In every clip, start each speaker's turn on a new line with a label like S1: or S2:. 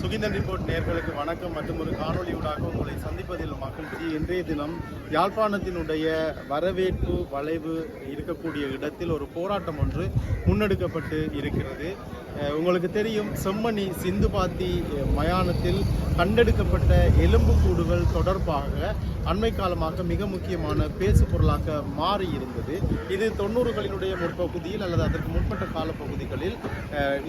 S1: Suginthan report நேர்களுக்கு வணக்கம். மற்றும் ஒரு காணொலியூடாக உங்களை சந்திப்பதில் மகிழ்ச்சி. இன்றைய தினம் யாழ்ப்பாணத்தினுடைய வரவேற்பு வளைவு இருக்கக்கூடிய இடத்தில் ஒரு போராட்டம் ஒன்று முன்னெடுக்கப்பட்டு இருக்கிறது. உங்களுக்கு தெரியும் செம்மணி சிந்துபாத்தி மயானத்தில் கண்டெடுக்கப்பட்ட எலும்புக்கூடுகள் தொடர்பாக அண்மை காலமாக மிக முக்கியமான பேசு பொருளாக மாறி இருந்தது இது தொண்ணூறுகளினுடைய முற்பகுதியில் அல்லது அதற்கு முற்பட்ட காலப்பகுதிகளில்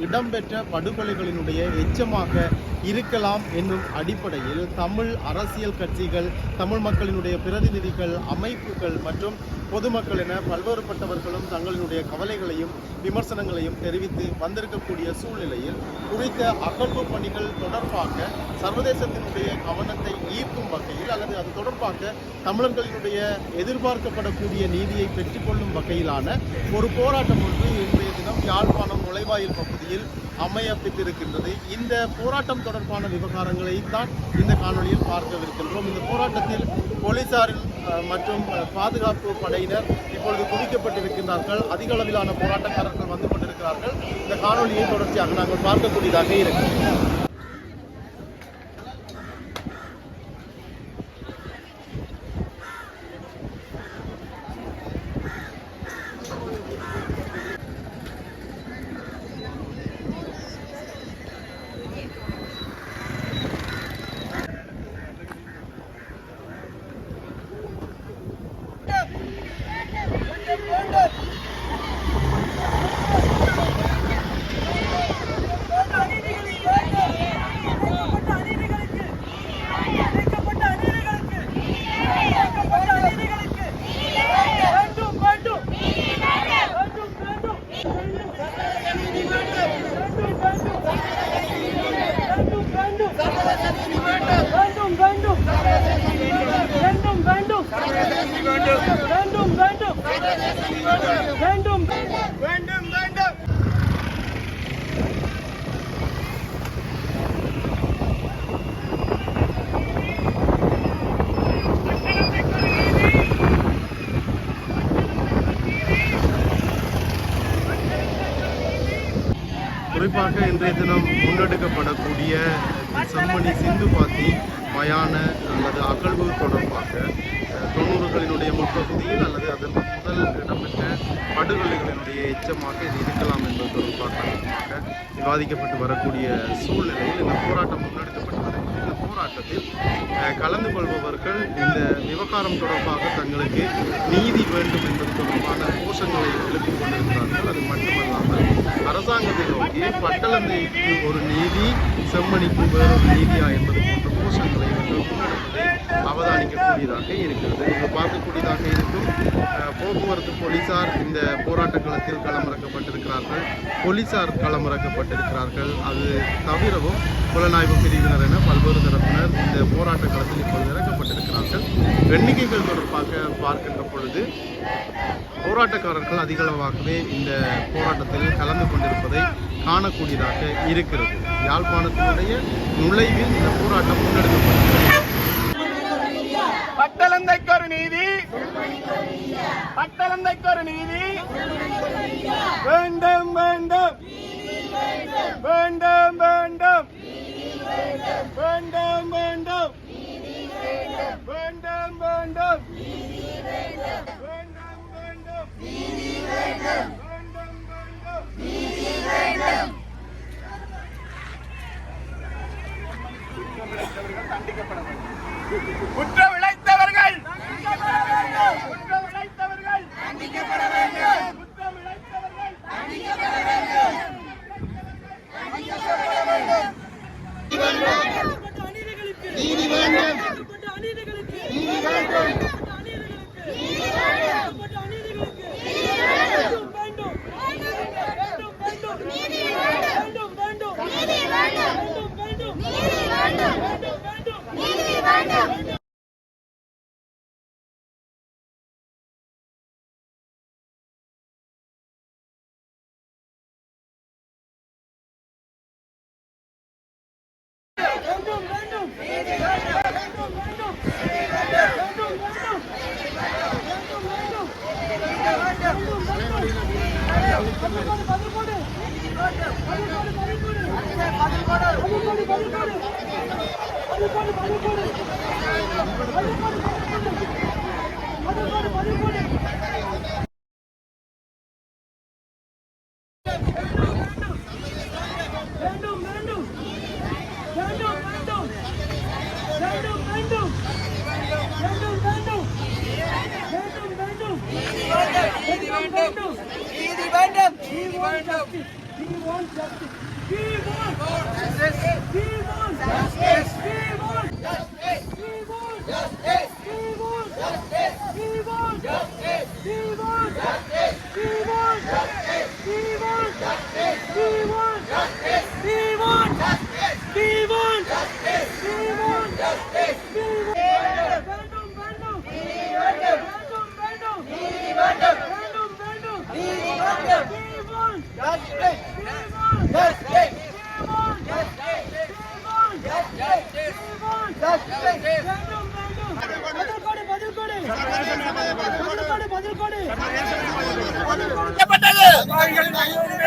S1: இடம்பெற்ற படுகொலைகளினுடைய எச்சமாக இருக்கலாம் என்னும் அடிப்படையில் தமிழ் அரசியல் கட்சிகள் தமிழ் மக்களினுடைய பிரதிநிதிகள் அமைப்புகள் மற்றும் பொதுமக்கள் என பல்வேறுபட்டவர்களும் தங்களினுடைய கவலைகளையும் விமர்சனங்களையும் தெரிவித்து வந்திருக்கக்கூடிய சூழ்நிலையில் குறித்த அகழ்வு பணிகள் தொடர்பாக சர்வதேசத்தினுடைய கவனத்தை ஈர்க்கும் வகையில் அல்லது அது தொடர்பாக தமிழர்களினுடைய எதிர்பார்க்கப்படக்கூடிய நீதியை பெற்றுக்கொள்ளும் வகையிலான ஒரு போராட்டம் ஒன்று இன்றைய தினம் யாழ்ப்பாணம் நுழைவாயில் பகுதியில் அமையப்பட்டிருக்கின்றது இந்த போராட்டம் தொடர்பான விவகாரங்களை தான் இந்த காணொலியில் பார்க்கவிருக்கின்றோம். இந்த போராட்டத்தில் போலீசாரின் மற்றும் பாதுகாப்பு படையினர் இப்பொழுது குவிக்கப்பட்டிருக்கின்றார்கள். அதிக அளவிலான போராட்டக்காரர்கள் வந்து கொண்டிருக்கிறார்கள். இந்த காணொலியை தொடர்ச்சியாக நாங்கள் பார்க்கக்கூடியதாக இருக்கிறோம் குறிப்பாக இன்றைய தினம் முன்னெடுக்கப்படக்கூடிய செம்மணி சிந்து பாத்தி மயான அல்லது அகழ்வு தொடர்பாக தொண்ணூறுகளினுடைய முற்பகுதியில் அல்லது அதற்கு முதல் இடம்பெற்ற படுகொலைகளினுடைய எச்சமாக இது இருக்கலாம் என்பது தொடர்பாக விவாதிக்கப்பட்டு வரக்கூடிய சூழ்நிலையில் இந்த போராட்டம் முன்னெடுக்கப்பட்டு போராட்டத்தில் கலந்து கொள்பவர்கள் இந்த விவகாரம் தொடர்பாக தங்களுக்கு நீதி வேண்டும் என்பது தொடர்பான கோஷங்களை எழுப்பிக் கொண்டிருக்கிறார்கள். அது மட்டுமல்லாமல் அரசாங்கத்தை நோக்கி பட்டளந்தைக்கு ஒரு நீதி செம்மணிக்கு வேறொரு நீதியா என்பது போன்ற கோஷங்களை அவதானிக்கக்கூடியதாக இருக்கிறது. நீங்கள் பார்க்கக்கூடியதாக இருக்கும். போக்குவரத்து போலீசார் இந்த போராட்ட களத்தில் களமிறக்கப்பட்டிருக்கிறார்கள். போலீசார் களமிறக்கப்பட்டிருக்கிறார்கள். அது தவிரவும் புலனாய்வு பிரிவினர் என பல்வேறு தரப்பினர் இந்த போராட்ட களத்தில் இப்பொழுது இறக்கப்பட்டிருக்கிறார்கள். எண்ணிக்கைகள் தொடர்பாக பார்க்கின்ற பொழுது போராட்டக்காரர்கள் அதிகளவாகவே இந்த போராட்டத்தில் கலந்து கொண்டிருப்பதை காணக்கூடியதாக இருக்கிறது. யாழ்ப்பாணத்தினுடைய நுழைவில் இந்த போராட்டம் முன்னெடுக்கப்பட்டது.
S2: பட்டளந்தைக்கு ஒரு நீதி. பட்டளந்தைக்கு ஒரு நீதி. வேண்டும் வேண்டும் வேண்டும். வேண்டும் வேண்டும். வேண்டும் வேண்டும். வேண்டும் வேண்டும். வேண்டும் வேண்டும். Puta பதில் கொடு Vivan! Vivan!
S3: Vivan!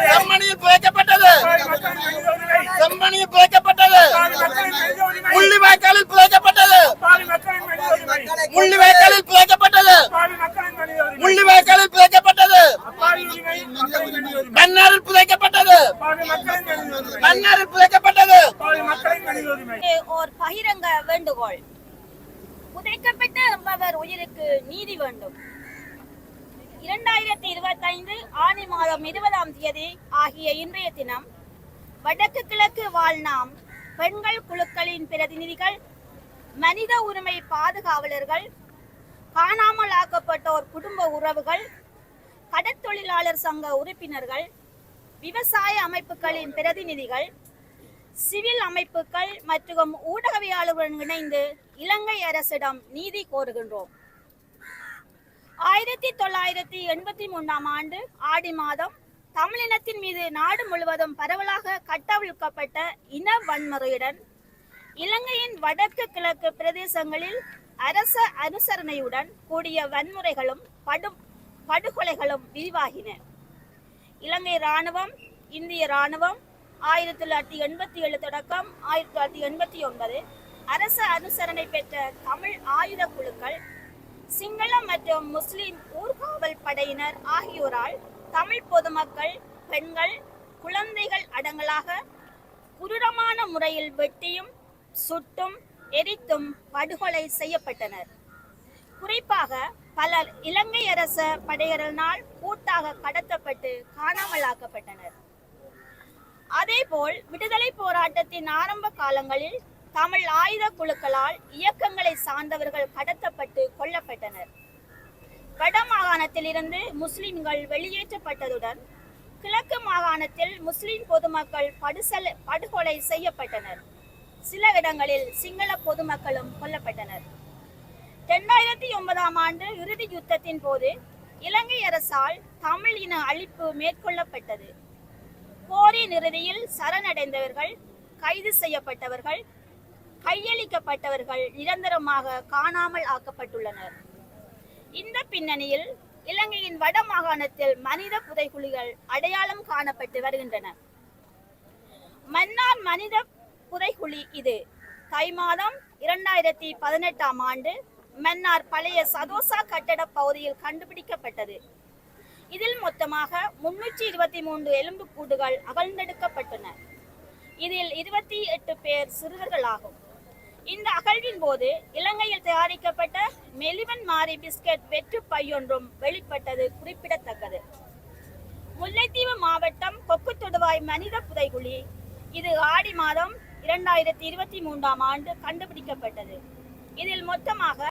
S3: செம்மணியில் புதைக்கப்பட்டது செம்மணியில் புதைக்கப்பட்டது Mulli புதைக்கப்பட்டது.
S4: Mulli பகிரங்க வேண்டுகோள். புதைக்கப்பட்ட நம்மவர் உயிருக்கு நீதி வேண்டும். இரண்டாயிரத்தி இருபத்தைந்து ஆணி மாதம் இருபதாம் தேதி ஆகிய இன்றைய தினம் வடக்கு கிழக்கு வாழ்நாம் பெண்கள் குழுக்களின் பிரதிநிதிகள் மனித உரிமை பாதுகாவலர்கள் காணாமல் ஆக்கப்பட்டோர் குடும்ப உறவுகள் கடற்தொழிலாளர் சங்க உறுப்பினர்கள் விவசாய அமைப்புகளின் பிரதிநிதிகள் சிவில் அமைப்புகள் மற்றும் ஊடகவியாளர்களுடன் இணைந்து இலங்கை அரசிடம் நீதி கோருகின்றோம். ஆயிரத்தி தொள்ளாயிரத்தி எண்பத்தி மூன்றாம் ஆண்டு ஆடி மாதம் தமிழினத்தின் மீது நாடு முழுவதும் பரவலாக கட்டவிழ்க்கப்பட்ட இன வன்முறையுடன் இலங்கையின் வடக்கு கிழக்கு பிரதேசங்களில் அரச அனுசரணையுடன் கூடிய வன்முறைகளும் படு படுகொலைகளும் விரிவாகின. இலங்கை இராணுவம் இந்திய ராணுவம் ஆயிரத்தி தொள்ளாயிரத்தி எண்பத்தி ஏழு தொடக்கம் ஆயிரத்தி தொள்ளாயிரத்தி எண்பத்தி ஒன்பது அரச அனுசரணை பெற்ற தமிழ் ஆயுத குழுக்கள் சிங்கள மற்றும் முஸ்லிம் ஊர்காவல் படையினர் ஆகியோரால் தமிழ் பொதுமக்கள் பெண்கள் குழந்தைகள் அடங்கலாக குருடமான முறையில் வெட்டியும் சுட்டும் எரித்தும் படுகொலை செய்யப்பட்டனர். குறிப்பாக பலர் இலங்கை அரச படையினரால் கூட்டாக கடத்தப்பட்டு காணாமலாக்கப்பட்டனர். அதேபோல் விடுதலை போராட்டத்தின் ஆரம்ப காலங்களில் தமிழ் ஆயுத குழுக்களால் இயக்கங்களை சார்ந்தவர்கள் கடத்தப்பட்டு கொல்லப்பட்டனர். வட மாகாணத்தில் இருந்து முஸ்லிம்கள் வெளியேற்றப்பட்டதுடன் கிழக்கு மாகாணத்தில் முஸ்லிம் பொதுமக்கள் படுசல் படுகொலை செய்யப்பட்டனர். சில இடங்களில் சிங்கள பொதுமக்களும் கொல்லப்பட்டனர். இரண்டாயிரத்தி ஒன்பதாம் ஆண்டு இறுதி யுத்தத்தின் போது இலங்கை அரசால் தமிழ் இன அழிப்பு மேற்கொள்ளப்பட்டது. போரின் இறுதியில் சரணடைந்தவர்கள் கைது செய்யப்பட்டவர்கள் கையளிக்கப்பட்டவர்கள் நிரந்தரமாக காணாமல் ஆக்கப்பட்டுள்ளனர். இந்த பின்னணியில் இலங்கையின் வட மாகாணத்தில் மனித புதைகுழிகள் அடையாளம் காணப்பட்டு வருகின்றன. மன்னார் மனித புதைகுழி இது. தை மாதம் இரண்டாயிரத்தி பதினெட்டாம் ஆண்டு மன்னார் பழைய சதோசா கட்டட பகுதியில் கண்டுபிடிக்கப்பட்டது. இதில் மொத்தமாக முன்னூற்றி இருபத்தி மூன்று எலும்புக்கூடுகள் அகழ்ந்தெடுக்கப்பட்டன. இதில் இருபத்தி எட்டு பேர் சிறுவர்களாகும். இந்த அகழ்வின் போது இலங்கையில் தயாரிக்கப்பட்ட மெலிவன் மாரி பிஸ்கட் வெற்று பையொன்றும் வெளிப்பட்டது குறிப்பிடத்தக்கது. முல்லைத்தீவு மாவட்டம் கொக்குத்தொடுவாய் மனித புதைகுழி. இது ஆடி மாதம் இரண்டாயிரத்தி இருபத்தி மூன்றாம் ஆண்டு கண்டுபிடிக்கப்பட்டது. இதில் மொத்தமாக